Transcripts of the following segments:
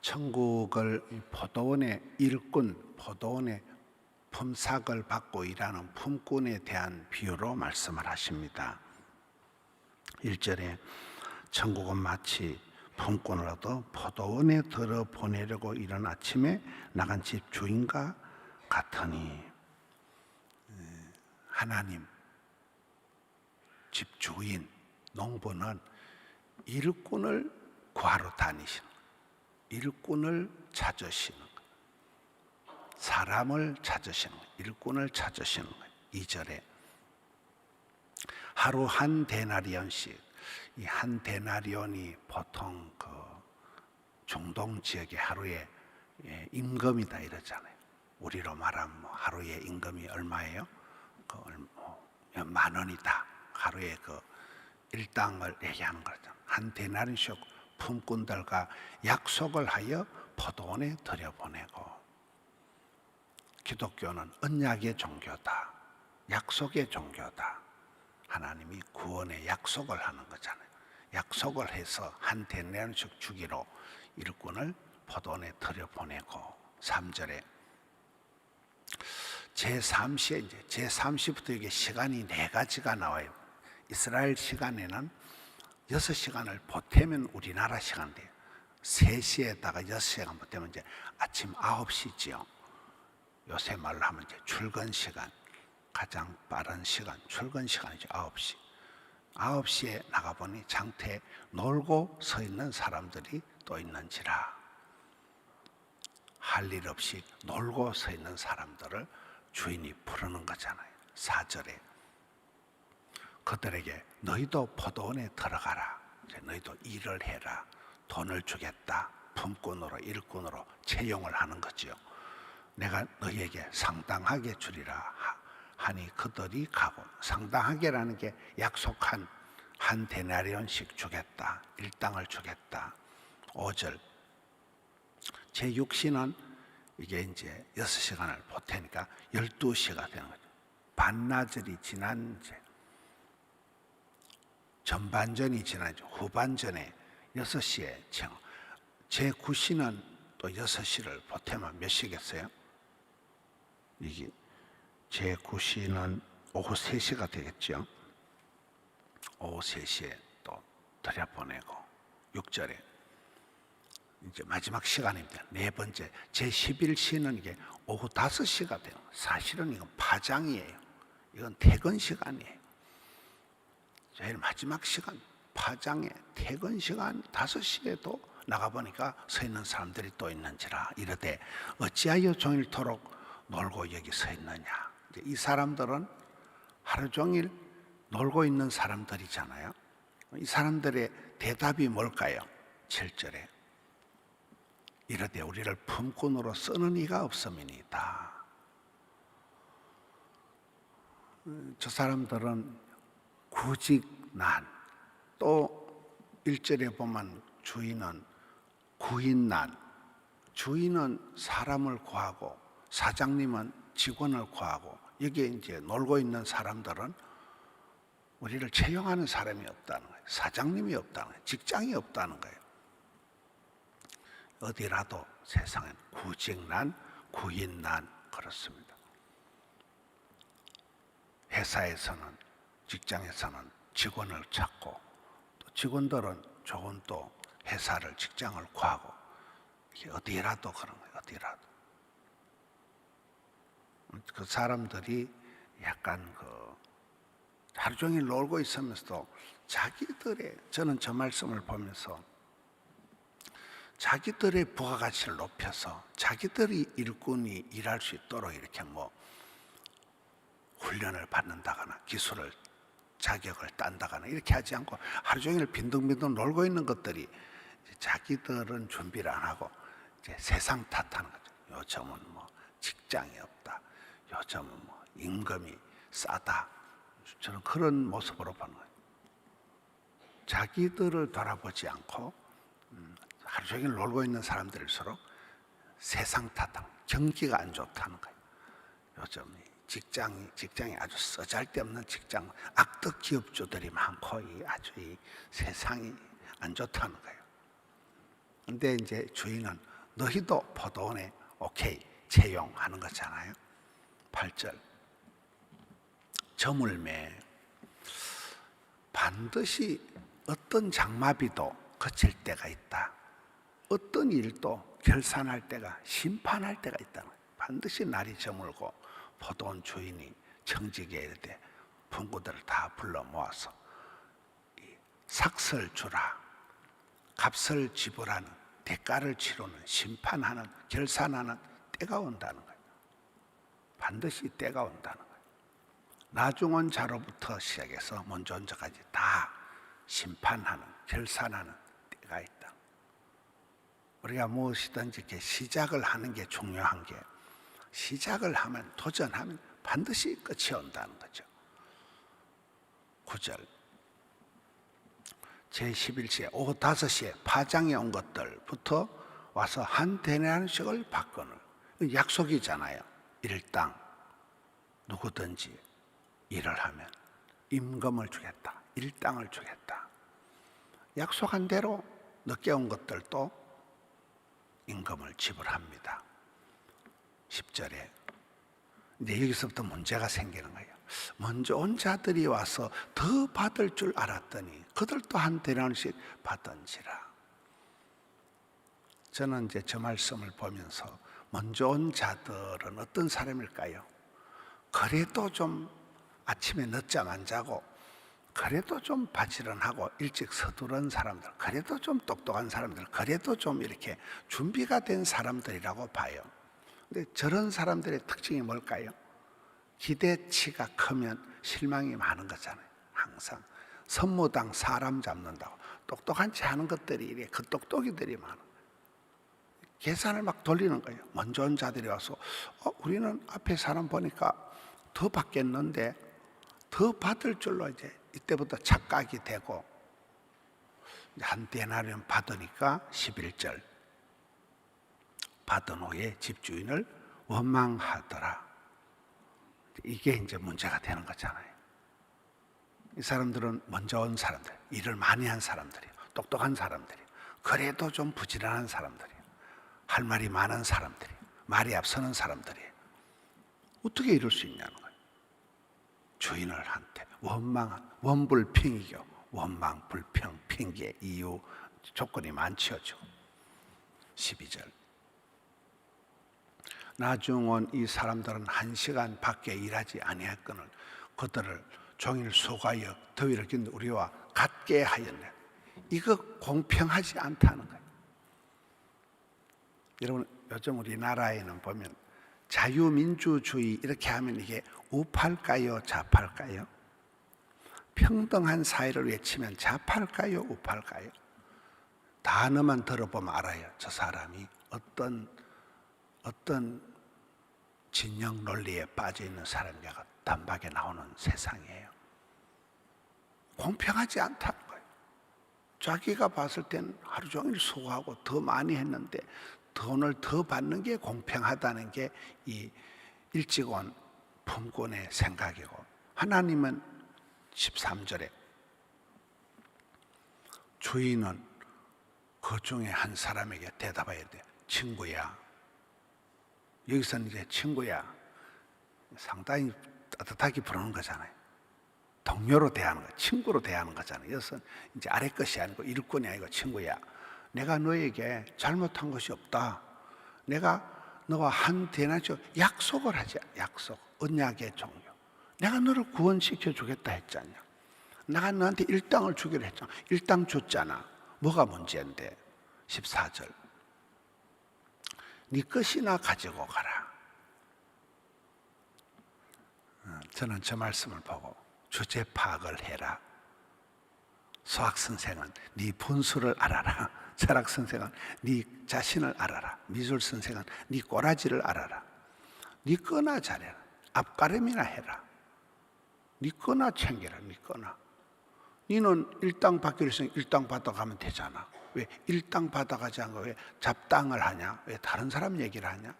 천국을 이 포도원의 일꾼, 포도원의 품삯을 받고 일하는 품꾼에 대한 비유로 말씀을 하십니다. 1절에 천국은 마치 품꾼을 얻어 포도원에 들어 보내려고 이른 아침에 나간 집 주인과 같으니 음, 하나님 집 주인 농부는 일꾼을 구하러 다니시는. 일꾼을 찾으시는 거예요. 사람을 찾으시는 거예요. 일꾼을 찾으시는 거예요. 2절에 하루 한 데나리온씩 이 한 데나리온이 보통 그 중동 지역의 하루에 예, 임금이다 이러잖아요. 우리로 말하면 뭐 하루에 임금이 얼마예요? 그 얼- 뭐, 만 원이다. 하루에 그 일당을 얘기하는 거죠. 한 데나리온씩 품꾼들과 약속을 하여 포도원에 들여보내고 기독교는 언약의 종교다. 약속의 종교다. 하나님이 구원의 약속을 하는 거잖아요. 약속을 해서 한 데나리온씩 주기로 일꾼을 포도원에 들여보내고 3절에 제3시에 이제 제3시부터 이게 시간이 네 가지가 나와요. 이스라엘 시간에는 6시간을 보태면 우리나라 시간 돼요. 3시에다가 6시간 보태면 이제 아침 9시지요. 요새 말로 하면 이제 출근 시간 가장 빠른 시간 출근 시간이죠 9시 9시에 나가보니 장터에 놀고 서 있는 사람들이 또 있는지라 할 일 없이 놀고 서 있는 사람들을 주인이 부르는 거잖아요 4절에 그들에게 너희도 포도원에 들어가라. 너희도 일을 해라. 돈을 주겠다. 품꾼으로 일꾼으로 채용을 하는 거지요. 내가 너희에게 상당하게 주리라 하- 하니 그들이 가고 상당하게라는 게 약속한 한 데나리온씩 주겠다. 일당을 주겠다. 5절. 제 6시는 이게 이제 6시간을 보태니까 12시가 되는 거죠. 반나절이 지난 이제 전반전이 지나죠 후반전에 6시에 제 9시는 또 6시를 보태면 몇 시겠어요? 이게 제 9시는 오후 3시가 되겠죠. 오후 3시에 또 들여보내고 6절에 이제 마지막 시간입니다. 네 번째 제 11시는 이게 오후 5시가 돼요. 사실은 이건 파장이에요. 이건 퇴근 시간이에요. 제일 마지막 시간 파장에 퇴근 시간 5시에도 나가보니까 서 있는 사람들이 또 있는지라 이르되 어찌하여 종일토록 놀고 여기 서 있느냐? 이 사람들은 하루 종일 놀고 있는 사람들이잖아요. 이 사람들의 대답이 뭘까요? 7절에 이르되 우리를 품꾼으로 쓰는 이가 없음이니이다. 음, 저 사람들은 구직 난 또 일절에 보면 주인은 구인 난 주인은 사람을 구하고 사장님은 직원을 구하고 여기에 이제 놀고 있는 사람들은 우리를 채용하는 사람이 없다는 거예요. 사장님이 없다는 거예요. 직장이 없다는 거예요. 어디라도 세상엔 구직난, 구인난 그렇습니다. 회사에서는 직장에서는 직원을 찾고 또 직원들은 좋은 또 회사를 직장을 구하고 어디라도 그런 거예요. 어디라도 그 사람들이 약간 그 하루 종일 놀고 있으면서도 자기들의 저는 저 말씀을 보면서 자기들의 부가가치를 높여서 자기들이 일꾼이 일할 수 있도록 이렇게 뭐 훈련을 받는다거나 기술을 자격을 딴다거나 이렇게 하지 않고 하루 종일 빈둥빈둥 놀고 있는 것들이 자기들은 준비를 안 하고 이제 세상 탓하는 거죠. 요즘은 뭐 직장이 없다. 요즘은 뭐 임금이 싸다. 저는 그런 모습으로 보는 거예요. 자기들을 돌아보지 않고 음, 하루 종일 놀고 있는 사람들일수록 세상 탓하는 경기가 안 좋다는 거예요. 요즘 이 직장이 직장이 아주 쓰잘데없는 직장 악덕 기업주들이 많고 이 아주 이 세상이 안 좋다는 거예요. 근데 이제 주인은 너희도 포도원에 오케이 채용하는 거잖아요. 8절 저물매 반드시 어떤 장마비도 거칠 때가 있다. 어떤 일도 결산할 때가 심판할 때가 있다. 반드시 날이 저물고 포도원 주인이 청지기에 이르되 품구들을 다 불러 모아서 이 삭설 주라 값을 지불하는 대가를 치르는 심판하는 결산하는 때가 온다는 거예요. 반드시 때가 온다는 거예요. 나중온 자로부터 시작해서 먼저 온 자까지 다 심판하는 결산하는 때가 있다. 우리가 무엇이든지 이렇게 시작을 하는 게 중요한 게 시작을 하면 도전하면 반드시 끝이 온다는 거죠. 9절 제11시에 오후 5시에 파장에 온 것들부터 와서 한 대나리씩을 받거늘 약속이잖아요. 일당 누구든지 일을 하면 임금을 주겠다. 일당을 주겠다. 약속한 대로 늦게 온 것들도 임금을 지불합니다. 10절에 이제 여기서부터 문제가 생기는 거예요. 먼저 온 자들이 와서 더 받을 줄 알았더니 그들도 한 대나리씩 받던지라. 저는 이제 저 말씀을 보면서 먼저 온 자들은 어떤 사람일까요? 그래도 좀 아침에 늦잠 안 자고 그래도 좀 바지런하고 일찍 서두른 사람들, 그래도 좀 똑똑한 사람들, 그래도 좀 이렇게 준비가 된 사람들이라고 봐요. 근데 저런 사람들의 특징이 뭘까요? 기대치가 크면 실망이 많은 거잖아요. 항상 선무당 사람 잡는다고 똑똑한 체 하는 것들이 이래 그 똑똑이들이 많아. 계산을 막 돌리는 거예요. 먼저 온 자들이 와서 어, 우리는 앞에 사람 보니까 더 받겠는데 더 받을 줄로 이제 이때부터 착각이 되고 한 데나리온 받으니까 11절 받은 후에 집주인을 원망하더라. 이게 이제 문제가 되는 거잖아요. 이 사람들은 먼저 온 사람들, 일을 많이 한 사람들이에요. 똑똑한 사람들이에요. 그래도 좀 부지런한 사람들이에요. 할 말이 많은 사람들이에요. 말이 앞서는 사람들이에요. 어떻게 이럴 수 있냐는 거예요. 주인을 한테 원망, 원불평이교, 원망, 불평, 핑계, 이유, 조건이 많지요. 12절. 나중은 이 사람들은 한 시간 밖에 일하지 아니했거늘 그들을 종일 속하여 더위를 긴 우리와 같게 하였네. 이거 공평하지 않다는 거예요. 여러분 요즘 우리나라에는 보면 자유민주주의 이렇게 하면 이게 우파일까요, 좌파일까요? 평등한 사회를 외치면 좌파일까요, 우파일까요? 단어만 들어보면 알아요. 저 사람이 어떤 어떤 진영 논리에 빠져 있는 사람이가 단박에 나오는 세상이에요. 공평하지 않다는 거예요. 자기가 봤을 땐 하루 종일 수고하고 더 많이 했는데 돈을 더 받는 게 공평하다는 게 이 일찍 온 품꾼의 생각이고 하나님은 13절에 주인은 그 중에 한 사람에게 대답해야 돼. 친구야. 여기서는 이제 친구야. 상당히 따뜻하게 부르는 거잖아요. 동료로 대하는 거, 친구로 대하는 거잖아요. 여기서 이제 아래 것이 아니고 일꾼이 아니고 친구야. 내가 너에게 잘못한 것이 없다. 내가 너와 한 대나죠 약속을 하자. 약속. 언약의 종료. 내가 너를 구원시켜 주겠다 했잖냐. 내가 너한테 일당을 주기로 했잖아. 일당 줬잖아. 뭐가 문제인데? 14절. 네 것이나 가지고 가라. 어, 저는 저 말씀을 보고 주제 파악을 해라. 수학 선생은 네 분수를 알아라. 철학 선생은 네 자신을 알아라. 미술 선생은 네 꼬라지를 알아라. 네 거나 잘해라. 앞가름이나 해라. 네 거나 챙겨라. 네 거나. 너는 일당 받기로 했으니 일당 받아가면 되잖아. 왜 일당 받아가지 않고 왜 잡당을 하냐? 왜 다른 사람 얘기를 하냐?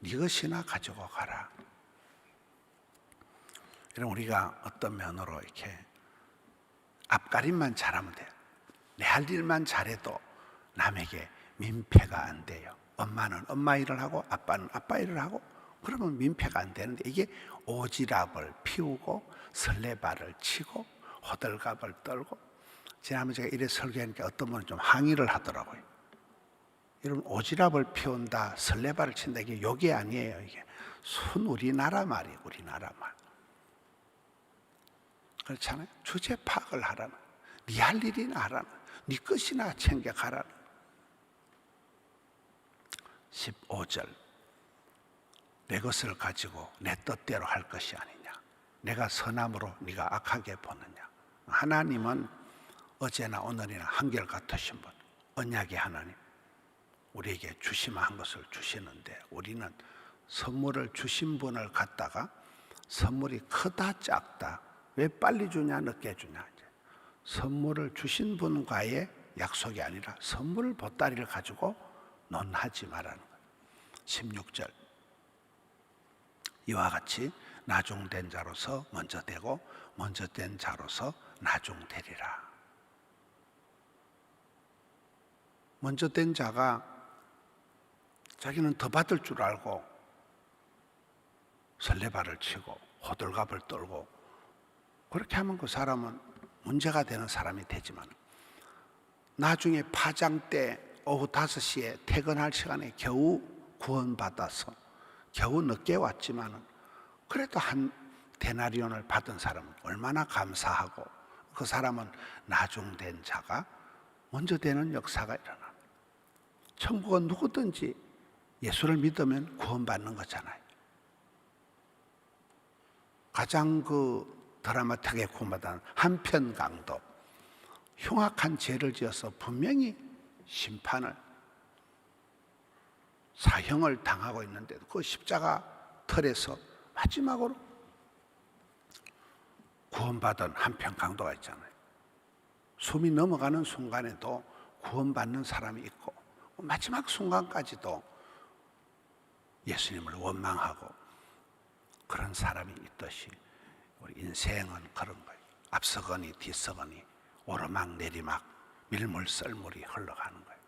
네 것이나 가지고 가라. 이런 우리가 어떤 면으로 이렇게 앞가림만 잘하면 돼. 내할 일만 잘해도 남에게 민폐가 안 돼요. 엄마는 엄마 일을 하고 아빠는 아빠 일을 하고 그러면 민폐가 안 되는데 이게 오지랖을 피우고 설레발을 치고 호들갑을 떨고 지난번에 제가 이래 설교하니까 어떤 분은 좀 항의를 하더라고요. 이런 오지랖을 피운다, 설레발을 친다 이게 욕이 아니에요. 이게 순 우리나라 말이에요. 우리나라 말. 그렇잖아요. 주제 파악을 하라는. 네할 일이나 하라는. 네 것이나 챙겨 가라는. 15절. 내 것을 가지고 내 뜻대로 할 것이 아니냐. 내가 선함으로 네가 악하게 보느냐. 하나님은 어제나 오늘이나 한결같으신 분. 언약의 하나님. 우리에게 주시만 것을 주시는데 우리는 선물을 주신 분을 갖다가 선물이 크다 작다 왜 빨리 주냐 늦게 주냐 이제 선물을 주신 분과의 약속이 아니라 선물 보따리를 가지고 논하지 말라는 거예요. 16절 이와 같이 나중된 자로서 먼저 되고 먼저 된 자로서 나중되리라. 먼저 된 자가 자기는 더 받을 줄 알고 설레발을 치고 호들갑을 떨고 그렇게 하면 그 사람은 문제가 되는 사람이 되지만 나중에 파장 때 오후 5시에 퇴근할 시간에 겨우 구원받아서 겨우 늦게 왔지만은 그래도 한 데나리온을 받은 사람은 얼마나 감사하고 그 사람은 나중된 자가 먼저 되는 역사가 일어나. 천국은 누구든지 예수를 믿으면 구원받는 거잖아요. 가장 그 드라마틱하게 구원받은 한편 강도 흉악한 죄를 지어서 분명히 심판을 사형을 당하고 있는데 그 십자가 털에서 마지막으로 구원받은 한편 강도가 있잖아요. 숨이 넘어가는 순간에도 구원받는 사람이 있고 마지막 순간까지도 예수님을 원망하고 그런 사람이 있듯이 우리 인생은 그런 거예요. 앞서거니 뒤서거니 오르막 내리막 밀물 썰물이 흘러가는 거예요.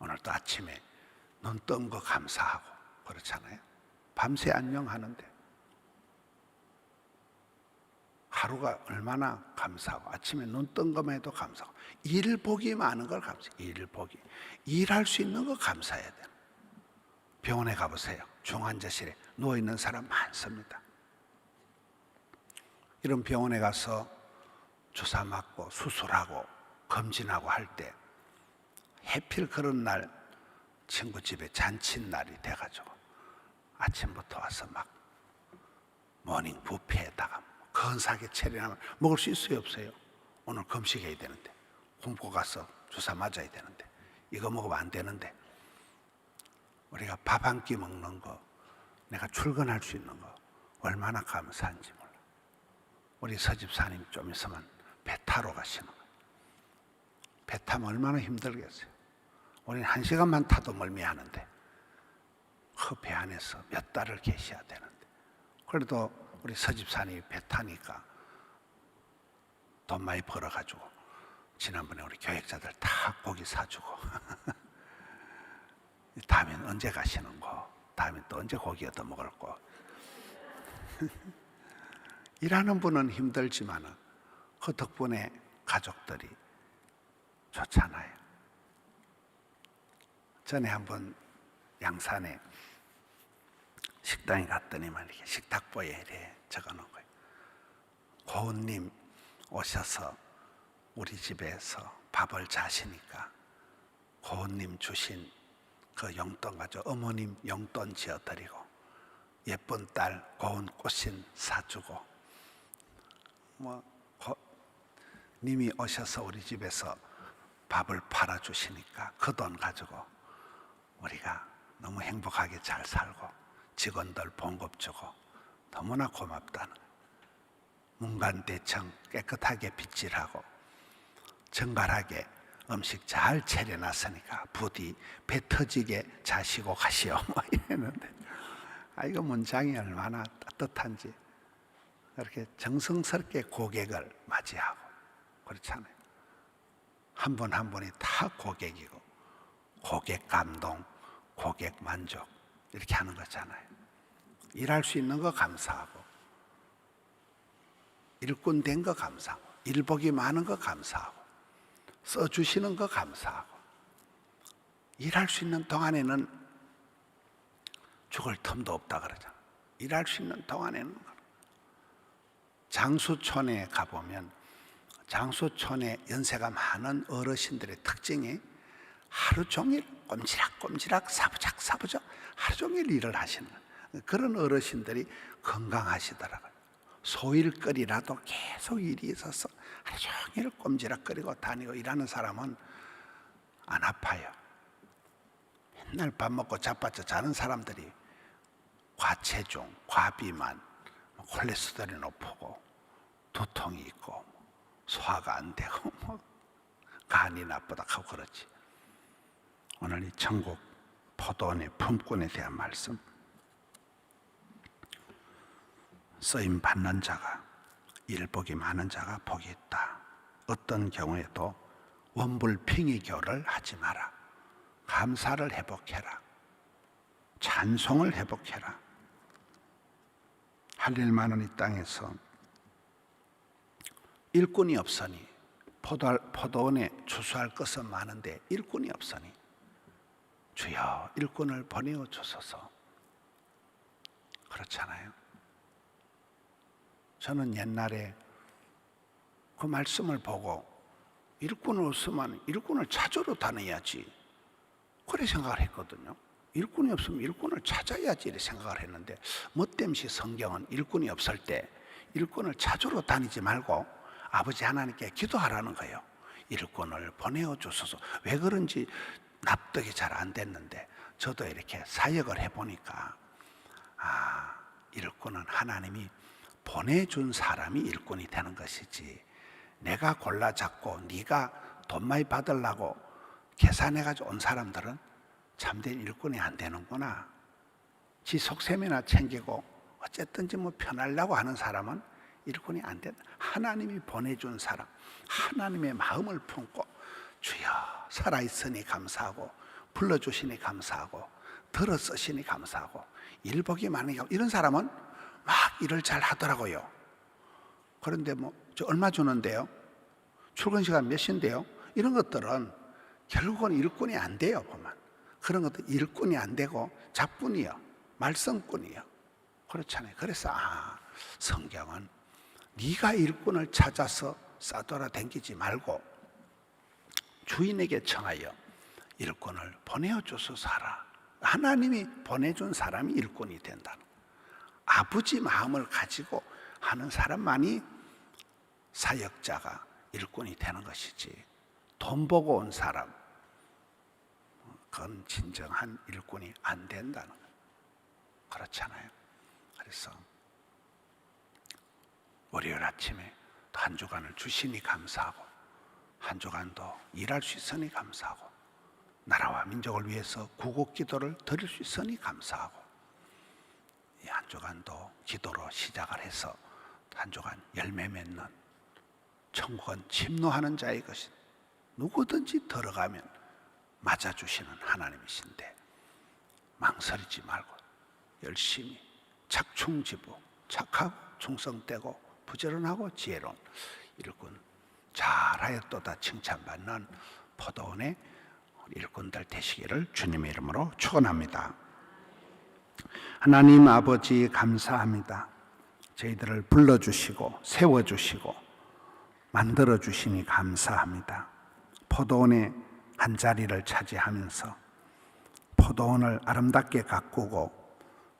오늘도 아침에 눈 뜬 거 감사하고 그렇잖아요. 밤새 안녕하는데 하루가 얼마나 감사하고 아침에 눈 뜬 것만 해도 감사하고 일 복이 많은 걸 감사해요. 일 복이 일할 수 있는 거 감사해야 돼요. 병원에 가보세요. 중환자실에 누워 있는 사람 많습니다. 이런 병원에 가서 주사 맞고 수술하고 검진하고 할 때 해필 그런 날 친구 집에 잔칫날이 돼가지고 아침부터 와서 막 모닝 뷔페에다가 건사하게 차려나면 먹을 수 있어요 없어요? 오늘 금식해야 되는데 공포 가서 주사 맞아야 되는데 이거 먹으면 안 되는데 우리가 밥 한 끼 먹는 거 내가 출근할 수 있는 거 얼마나 감사한지 몰라. 우리 서집사님 좀 있으면 배 타러 가시는 거예요. 배 타면 얼마나 힘들겠어요. 우리는 한 시간만 타도 멀미하는데 그 배 안에서 몇 달을 계셔야 되는데. 그래도 우리 서집사님이 배 타니까 돈 많이 벌어가지고 지난번에 우리 교육자들 다 고기 사주고 다음엔 언제 가시는 거? 다음에 또 언제 고기 얻어 먹을 거? 일하는 분은 힘들지만 그 덕분에 가족들이 좋잖아요. 전에 한번 양산에 식당에 갔더니만 이렇게 식탁보에 이래 적어 놓은 거예요. 고은님 오셔서 우리 집에서 밥을 자시니까 고은님 주신 그 용돈 가지고 어머님 용돈 지어드리고 예쁜 딸 고운 꽃신 사주고 뭐 고, 님이 오셔서 우리 집에서 밥을 팔아 주시니까 그 돈 가지고 우리가 너무 행복하게 잘 살고 직원들 봉급 주고 너무나 고맙다는 문간대청 깨끗하게 빗질하고 정갈하게 음식 잘 차려놨으니까 부디 배 터지게 자시고 가시오. 뭐 이랬는데. 아 이거 문장이 얼마나 따뜻한지. 그렇게 정성스럽게 고객을 맞이하고 그렇잖아요. 한 분한 분이 다 고객이고 고객 감동, 고객 만족 이렇게 하는 거잖아요. 일할 수 있는 거 감사하고 일꾼 된 거 감사하고 일복이 많은 거 감사하고 써 주시는 거 감사하고 일할 수 있는 동안에는 죽을 틈도 없다 그러잖아. 일할 수 있는 동안에는 장수촌에 가 보면 장수촌에 연세가 많은 어르신들의 특징이 하루 종일 꼼지락꼼지락 사부작 사부작 하루 종일 일을 하시는 거예요. 그런 어르신들이 건강하시더라고요. 소일거리라도 계속 일이 있어서 하루 종일 꼼지락거리고 다니고 일하는 사람은 안 아파요. 맨날 밥 먹고 자빠져 자는 사람들이 과체중, 과비만, 뭐 콜레스테롤이 높고 두통이 있고 소화가 안 되고 뭐 간이 나쁘다 하고 그렇지. 오늘 이 천국 포도원의 품꾼에 대한 말씀 쓰임 받는 자가 일복이 많은 자가 복이 있다. 어떤 경우에도 원불핑이교를 하지 마라. 감사를 회복해라. 찬송을 회복해라. 할일 많은 이 땅에서 일꾼이 없으니 포도, 포도 원에 추수할 것은 많은데 일꾼이 없으니 주여 일꾼을 보내어 주소서 그렇잖아요. 저는 옛날에 그 말씀을 보고 일꾼을 없으면 일꾼을 찾으러 다녀야지 그래 생각을 했거든요. 일꾼이 없으면 일꾼을 찾아야지 이렇게 생각을 했는데 뭐 때문에 성경은 일꾼이 없을 때 일꾼을 찾으러 다니지 말고 아버지 하나님께 기도하라는 거예요. 일꾼을 보내어 주소서. 왜 그런지 납득이 잘 안 됐는데 저도 이렇게 사역을 해보니까 아 일꾼은 하나님이 보내준 사람이 일꾼이 되는 것이지 내가 골라 잡고 네가 돈 많이 받으려고 계산해 가지고 온 사람들은 참된 일꾼이 안 되는구나. 지 속셈이나 챙기고 어쨌든지 뭐 편하려고 하는 사람은 일꾼이 안 된다. 하나님이 보내준 사람, 하나님의 마음을 품고 주여 살아 있으니 감사하고 불러 주시니 감사하고 들어 쓰시니 감사하고 일복이 많으니 감- 이런 사람은 막 일을 잘 하더라고요. 그런데 뭐 저 얼마 주는데요? 출근 시간 몇 시인데요? 이런 것들은 결국은 일꾼이 안 돼요, 보면. 그런 것도 일꾼이 안 되고 잡꾼이요. 말썽꾼이요. 그렇잖아요. 그래서 아, 성경은 네가 일꾼을 찾아서 싸돌아 댕기지 말고 주인에게 청하여 일꾼을 보내어 줘서 살아. 하나님이 보내준 사람이 일꾼이 된다는. 아버지 마음을 가지고 하는 사람만이 사역자가 일꾼이 되는 것이지 돈 보고 온 사람 그건 진정한 일꾼이 안 된다는 거예요. 그렇잖아요. 그래서 월요일 아침에 또 한 주간을 주시니 감사하고 한 주간도 일할 수 있으니 감사하고 나라와 민족을 위해서 구국 기도를 드릴 수 있으니 감사하고 이 한 주간도 기도로 시작을 해서 한 주간 열매 맺는 천국은 침노하는 자의 것이 누구든지 들어가면 맞아주시는 하나님이신데 망설이지 말고 열심히 착충지부 착하고 충성되고 부지런하고 지혜로운 일꾼 잘하였도다 칭찬받는 포도원의 일꾼들 되시기를 주님의 이름으로 축원합니다. 하나님 아버지 감사합니다. 저희들을 불러주시고 세워주시고 만들어주시니 감사합니다. 포도원의 한 자리를 차지하면서 포도원을 아름답게 가꾸고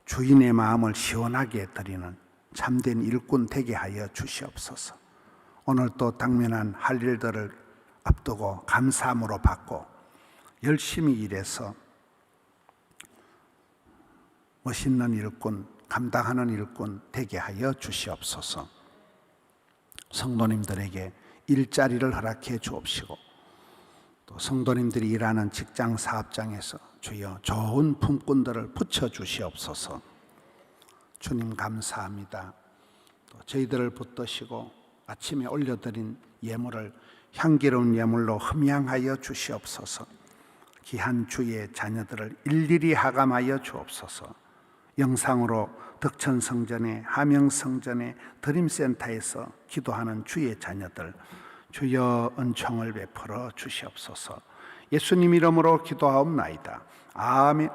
주인의 마음을 시원하게 드리는 참된 일꾼 되게 하여 주시옵소서. 오늘 또 당면한 할 일들을 앞두고 감사함으로 받고 열심히 일해서 멋있는 일꾼, 감당하는 일꾼 되게 하여 주시옵소서. 성도님들에게 일자리를 허락해 주옵시고 또 성도님들이 일하는 직장 사업장에서 주여 좋은 품꾼들을 붙여 주시옵소서. 주님 감사합니다. 또 저희들을 붙드시고 아침에 올려드린 예물을 향기로운 예물로 흠양하여 주시옵소서. 귀한 주의 자녀들을 일일이 하감하여 주옵소서. 영상으로 덕천 성전에 하명 성전에 드림 센터에서 기도하는 주의 자녀들 주여 은총을 베풀어 주시옵소서. 예수님 이름으로 기도하옵나이다. 아멘.